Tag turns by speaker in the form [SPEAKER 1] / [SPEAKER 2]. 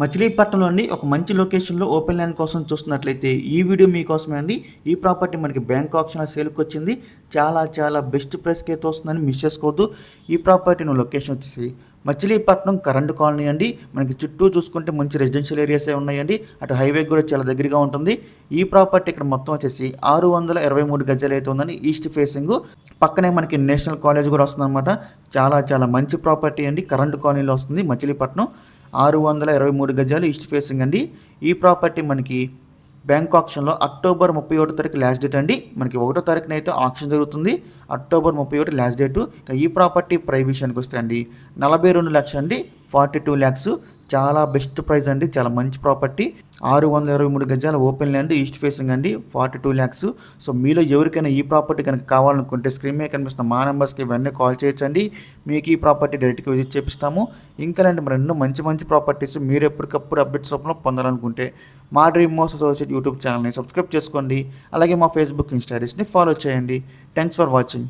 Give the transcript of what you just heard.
[SPEAKER 1] మచిలీపట్నంలో అండి ఒక మంచి లొకేషన్లో ఓపెన్ ల్యాండ్ కోసం చూస్తున్నట్లయితే ఈ వీడియో మీకోసమే అండి. ఈ ప్రాపర్టీ మనకి బ్యాంక్ ఆప్షన్ సేల్కి వచ్చింది. చాలా చాలా బెస్ట్ ప్రైస్కి అయితే వస్తుందని మిస్ చేసుకోవద్దు. ఈ ప్రాపర్టీ లొకేషన్ వచ్చేసి మచిలీపట్నం కరెంట్ కాలనీ అండి. మనకి చుట్టూ చూసుకుంటే మంచి రెసిడెన్షియల్ ఏరియాసే ఉన్నాయండి. అటు హైవే కూడా చాలా దగ్గరగా ఉంటుంది. ఈ ప్రాపర్టీ ఇక్కడ మొత్తం వచ్చేసి ఆరు వందల ఇరవై మూడు గజాలు అయితే ఉందని ఈస్ట్ ఫేసింగ్. పక్కనే మనకి నేషనల్ కాలేజ్ కూడా వస్తుందన్నమాట. చాలా చాలా మంచి ప్రాపర్టీ అండి. కరెంట్ కాలనీలో వస్తుంది మచిలీపట్నం. ఆరు వందల ఇరవై మూడు గజాలు ఈస్ట్ ఫేసింగ్ అండి. ఈ ప్రాపర్టీ మనకి బ్యాంక్ ఆప్షన్లో అక్టోబర్ ముప్పై ఒకటో తారీఖు లాస్ట్ డేట్ అండి. మనకి ఒకటో తారీఖున అయితే ఆప్షన్ జరుగుతుంది. అక్టోబర్ ముప్పై ఒకటి లాస్ట్ డేటు ఈ ప్రాపర్టీ ప్రైస్ విషయానికి వస్తే అండి నలభై రెండు లక్షలు అండి. Forty two lakhs. చాలా బెస్ట్ ప్రైస్ అండి. చాలా మంచి ప్రాపర్టీ. ఆరు వందల ఇరవై మూడు గజాల ఓపెన్ ల్యాండ్ ఈస్ట్ ఫేసింగ్ అండి. Forty two lakhs. సో మీలో ఎవరికైనా ఈ ప్రాపర్టీ కనుక కావాలనుకుంటే స్క్రీన్ మీద కనిపిస్తున్న మా నెంబర్స్కి వెంటనే కాల్ చేయొచ్చండి. మీకు ఈ ప్రాపర్టీ డైరెక్ట్గా విజిట్ చేపిస్తాము. ఇంకా లాంటి మరి ఎన్నో మంచి మంచి ప్రాపర్టీస్ మీరు ఎప్పటికప్పుడు అప్డేట్స్ రూపంలో పొందాలనుకుంటే మా డ్రీమ్ మోస్ అసోసియేట్ యూట్యూబ్ ఛానల్ని సబ్స్క్రైబ్ చేసుకోండి. అలాగే మా ఫేస్బుక్ ఇన్స్టాగ్రామ్స్ని ఫాలో చేయండి. Thanks for watching.